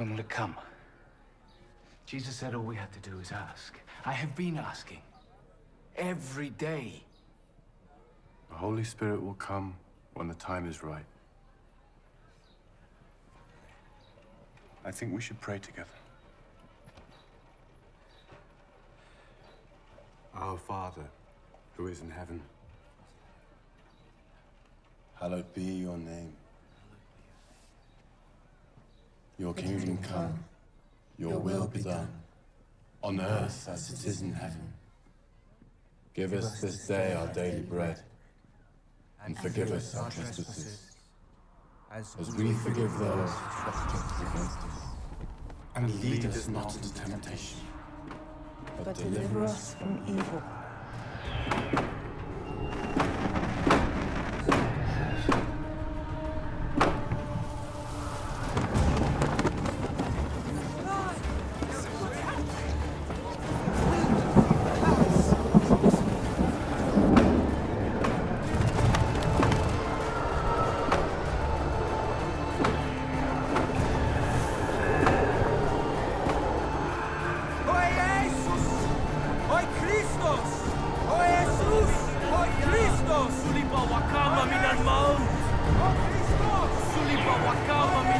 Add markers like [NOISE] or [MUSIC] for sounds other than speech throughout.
When will it come? Jesus said all we had to do is ask. I have been asking. Every day. The Holy Spirit will come when the time is right. I think we should pray together. Our Father, who is in heaven, Hallowed be your name. Your kingdom come, your will be done, on earth as it is in heaven. Give us this day our daily bread, and forgive us our trespasses, as we forgive those who trespass against us. And lead us not into temptation, but deliver us from evil.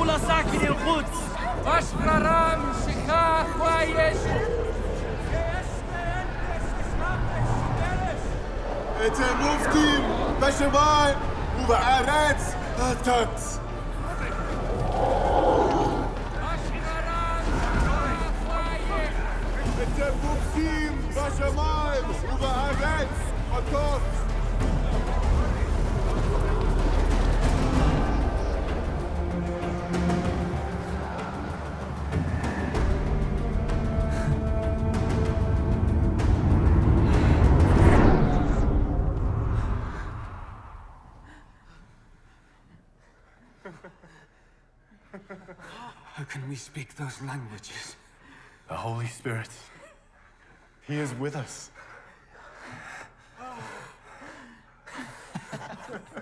al-maut Bashkalam Shika Oi Jesus! Bashkalam Shika Oi Jesus! Eundem crucifixum resurrectum quidem vidi Austeo Sulipa wakama min al-maut يا معشر اليهود وكل ساكن القدس Bashkalam Shika Oi Jesus! את המופתים בשמיים ובארץ הטוץ. את המופתים בשמיים ובארץ הטוץ. How can we speak those languages? The Holy Spirit. He is with us. [LAUGHS]